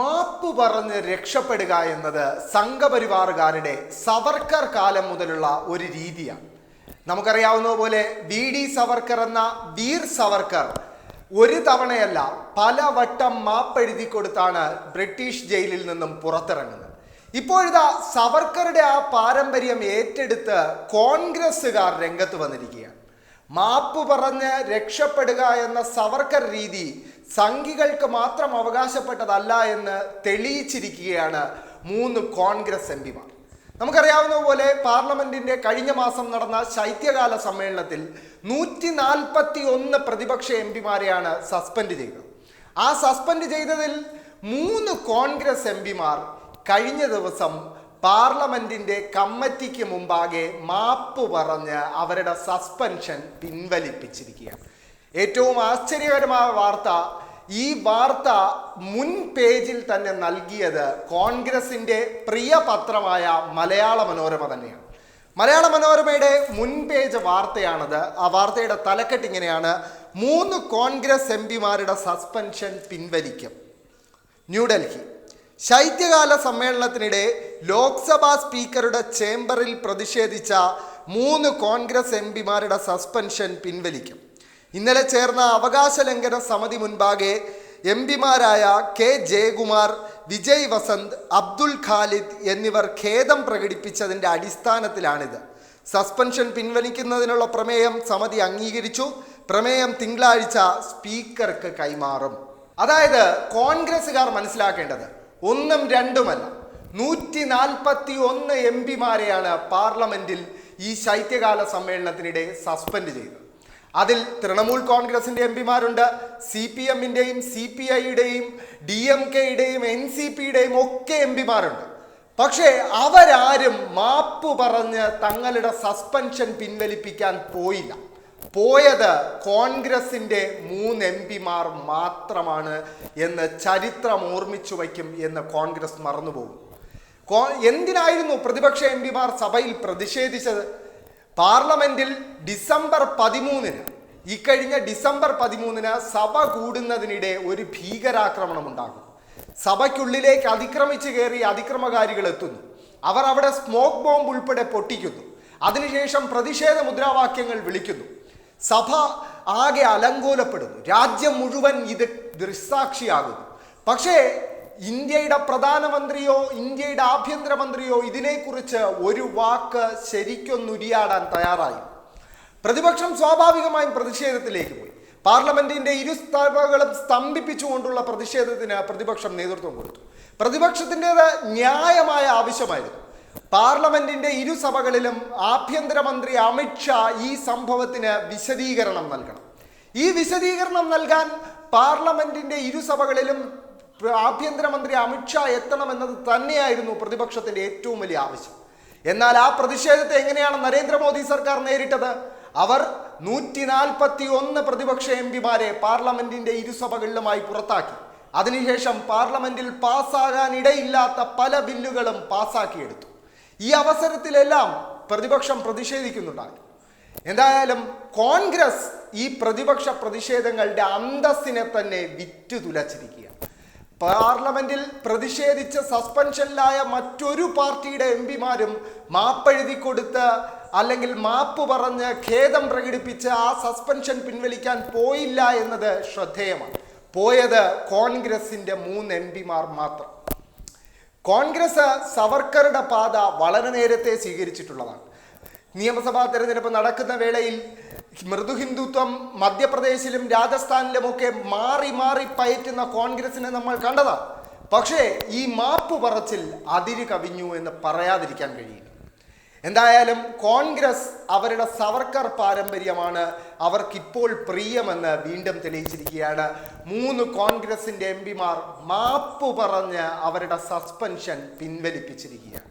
മാപ്പ് പറഞ്ഞ് രക്ഷപ്പെടുക എന്നത് സംഘപരിവാറുകാരുടെ സവർക്കർ കാലം മുതലുള്ള ഒരു രീതിയാണ്. നമുക്കറിയാവുന്ന പോലെ വി ഡി സവർക്കർ എന്ന വീർ സവർക്കർ ഒരു തവണയല്ല പല പലവട്ടം മാപ്പെഴുതി കൊടുത്താണ് ബ്രിട്ടീഷ് ജയിലിൽ നിന്നും പുറത്തിറങ്ങുന്നത്. ഇപ്പോഴിതാ സവർക്കറുടെ ആ പാരമ്പര്യം ഏറ്റെടുത്ത് കോൺഗ്രസ്സുകാർ രംഗത്ത് വന്നിരിക്കുകയാണ്. മാപ്പ് പറഞ്ഞ് രക്ഷപ്പെടുക എന്ന സവർക്കർ രീതി സംഘികൾക്ക് മാത്രം അവകാശപ്പെട്ടതല്ല എന്ന് തെളിയിച്ചിരിക്കുകയാണ് മൂന്ന് കോൺഗ്രസ് എം പിമാർ. നമുക്കറിയാവുന്ന പോലെ പാർലമെന്റിന്റെ കഴിഞ്ഞ മാസം നടന്ന ശൈത്യകാല സമ്മേളനത്തിൽ നൂറ്റി നാൽപ്പത്തി ഒന്ന് പ്രതിപക്ഷ എം പിമാരെയാണ് സസ്പെൻഡ് ചെയ്തത്. ആ സസ്പെൻഡ് ചെയ്തതിൽ മൂന്ന് കോൺഗ്രസ് എം പിമാർ കഴിഞ്ഞ ദിവസം പാർലമെന്റിന്റെ കമ്മിറ്റിക്ക് മുമ്പാകെ മാപ്പ് പറഞ്ഞ് അവരുടെ സസ്പെൻഷൻ പിൻവലിപ്പിച്ചിരിക്കുകയാണ്. ഏറ്റവും ആശ്ചര്യകരമായ വാർത്ത ഈ വാർത്ത മുൻ പേജിൽ തന്നെ നൽകിയത് കോൺഗ്രസിന്റെ പ്രിയ പത്രമായ മലയാള മനോരമ തന്നെയാണ്. മലയാള മനോരമയുടെ മുൻ പേജ് വാർത്തയാണത്. ആ വാർത്തയുടെ തലക്കെട്ട് ഇങ്ങനെയാണ്. മൂന്ന് കോൺഗ്രസ് എം പിമാരുടെ സസ്പെൻഷൻ പിൻവലിക്കും. ന്യൂഡൽഹി. ശൈത്യകാല സമ്മേളനത്തിനിടെ ലോക്സഭാ സ്പീക്കറുടെ ചേംബറിൽ പ്രതിഷേധിച്ച മൂന്ന് കോൺഗ്രസ് എം പിമാരുടെ സസ്പെൻഷൻ പിൻവലിക്കും. ഇന്നലെ ചേർന്ന അവകാശ ലംഘന സമിതി മുൻപാകെ എം പിമാരായ കെ ജയകുമാർ വിജയ് വസന്ത് അബ്ദുൽ ഖാലിദ് എന്നിവർ ഖേദം പ്രകടിപ്പിച്ചതിന്റെ അടിസ്ഥാനത്തിലാണിത്. സസ്പെൻഷൻ പിൻവലിക്കുന്നതിനുള്ള പ്രമേയം സമിതി അംഗീകരിച്ചു. പ്രമേയം തിങ്കളാഴ്ച സ്പീക്കർക്ക് കൈമാറും. അതായത് കോൺഗ്രസ്സുകാർ മനസ്സിലാക്കേണ്ടത് ഒന്നും രണ്ടുമല്ല. നൂറ്റി നാൽപ്പത്തി ഒന്ന് എം പിമാരെയാണ് പാർലമെന്റിൽ ഈ ശൈത്യകാല സമ്മേളനത്തിനിടെ സസ്പെൻഡ് ചെയ്തത്. അതിൽ തൃണമൂൽ കോൺഗ്രസിന്റെ എം പിമാരുണ്ട് സി പി എമ്മിന്റെയും സി പി ഐയുടെയും ഡി എം കെയുടെയും എൻ സി പിയുടെയും ഒക്കെ എം പിമാരുണ്ട്. പക്ഷേ അവരാരും മാപ്പ് പറഞ്ഞ് തങ്ങളുടെ സസ്പെൻഷൻ പിൻവലിപ്പിക്കാൻ പോയില്ല. പോയത് കോൺഗ്രസിന്റെ മൂന്ന് എം പിമാർ മാത്രമാണ് എന്ന് ചരിത്രം ഓർമ്മിച്ചു വയ്ക്കും എന്ന് കോൺഗ്രസ് മറന്നുപോകും. കോ- എന്തിനായിരുന്നു പ്രതിപക്ഷ എം പിമാർ സഭയിൽ പ്രതിഷേധിച്ചത്? പാർലമെന്റിൽ ഡിസംബർ പതിമൂന്നിന് ഇക്കഴിഞ്ഞ ഡിസംബർ പതിമൂന്നിന് സഭ കൂടുന്നതിനിടെ ഒരു ഭീകരാക്രമണം ഉണ്ടാകും സഭയ്ക്കുള്ളിലേക്ക് അതിക്രമിച്ച് കയറി അതിക്രമകാരികൾ എത്തുന്നു. അവർ അവിടെ സ്മോക്ക് ബോംബ് ഉൾപ്പെടെ പൊട്ടിക്കുന്നു. അതിനുശേഷം പ്രതിഷേധ മുദ്രാവാക്യങ്ങൾ വിളിക്കുന്നു. സഭ ആകെ അലങ്കോലപ്പെടുന്നു. രാജ്യം മുഴുവൻ ഇത് ദൃസാക്ഷിയാകുന്നു പക്ഷേ ഇന്ത്യയുടെ പ്രധാനമന്ത്രിയോ ഇന്ത്യയുടെ ആഭ്യന്തരമന്ത്രിയോ ഇതിനെക്കുറിച്ച് ഒരു വാക്ക് ശരിക്കൊന്നുരിയാടാൻ തയ്യാറായി. പ്രതിപക്ഷം സ്വാഭാവികമായും പ്രതിഷേധത്തിലേക്ക് പോയി. പാർലമെന്റിന്റെ ഇരു സഭകളും സ്തംഭിപ്പിച്ചുകൊണ്ടുള്ള പ്രതിഷേധത്തിന് പ്രതിപക്ഷം നേതൃത്വം കൊടുത്തു. പ്രതിപക്ഷത്തിന്റെത് ന്യായമായ ആവശ്യമായിരുന്നു. പാർലമെന്റിന്റെ ഇരു സഭകളിലും ആഭ്യന്തരമന്ത്രി അമിത്ഷാ ഈ സംഭവത്തിന് വിശദീകരണം നൽകണം. ഈ വിശദീകരണം നൽകാൻ പാർലമെന്റിന്റെ ഇരു സഭകളിലും പ്ര- ആഭ്യന്തരമന്ത്രി അമിത്ഷാ എത്തണമെന്നത് തന്നെയായിരുന്നു പ്രതിപക്ഷത്തിന്റെ ഏറ്റവും വലിയ ആവശ്യം. എന്നാൽ ആ പ്രതിഷേധത്തെ എങ്ങനെയാണ് നരേന്ദ്രമോദി സർക്കാർ നേരിട്ടത്? അവർ നൂറ്റി നാൽപ്പത്തി ഒന്ന് പ്രതിപക്ഷ എം പിമാരെ പാർലമെന്റിന്റെ ഇരുസഭകളിലുമായി പുറത്താക്കി. അതിനുശേഷം പാർലമെന്റിൽ പാസ്സാകാൻ ഇടയില്ലാത്ത പല ബില്ലുകളും പാസ്സാക്കിയെടുത്തു. ഈ അവസരത്തിലെല്ലാം പ്രതിപക്ഷം പ്രതിഷേധിക്കുന്നുണ്ടായിരുന്നു എന്തായാലും കോൺഗ്രസ് ഈ പ്രതിപക്ഷ പ്രതിഷേധങ്ങളുടെ അന്തസ്സിനെ തന്നെ വിറ്റു തുലച്ചിരിക്കുകയാണ് പാർലമെന്റിൽ പ്രതിഷേധിച്ച് സസ്പെൻഷനിലായ മറ്റൊരു പാർട്ടിയുടെ എം പിമാരും മാപ്പെഴുതി കൊടുത്ത് അല്ലെങ്കിൽ മാപ്പ് പറഞ്ഞ് ഖേദം പ്രകടിപ്പിച്ച് ആ സസ്പെൻഷൻ പിൻവലിക്കാൻ പോയില്ല എന്നത് ശ്രദ്ധേയമാണ്. പോയത് കോൺഗ്രസിന്റെ മൂന്ന് എം പിമാർ മാത്രം. കോൺഗ്രസ് സവർക്കറുടെ പാത വളരെ നേരത്തെ സ്വീകരിച്ചിട്ടുള്ളതാണ്. നിയമസഭാ തെരഞ്ഞെടുപ്പ് നടക്കുന്ന വേളയിൽ മൃദു ഹിന്ദുത്വം മധ്യപ്രദേശിലും രാജസ്ഥാനിലുമൊക്കെ മാറി മാറി പയറ്റുന്ന കോൺഗ്രസിനെ നമ്മൾ കണ്ടതാണ് പക്ഷേ ഈ മാപ്പ് പറച്ചിൽ അതിര് കവിഞ്ഞു എന്ന് പറയാതിരിക്കാൻ കഴിയില്ല. എന്തായാലും കോൺഗ്രസ് അവരുടെ സവർക്കർ പാരമ്പര്യമാണ് അവർക്കിപ്പോൾ പ്രിയമെന്ന് വീണ്ടും തെളിയിച്ചിരിക്കുകയാണ്. മൂന്ന് കോൺഗ്രസിന്റെ എം പിമാർ മാപ്പ് പറഞ്ഞ് അവരുടെ സസ്പെൻഷൻ പിൻവലിപ്പിച്ചിരിക്കുകയാണ്.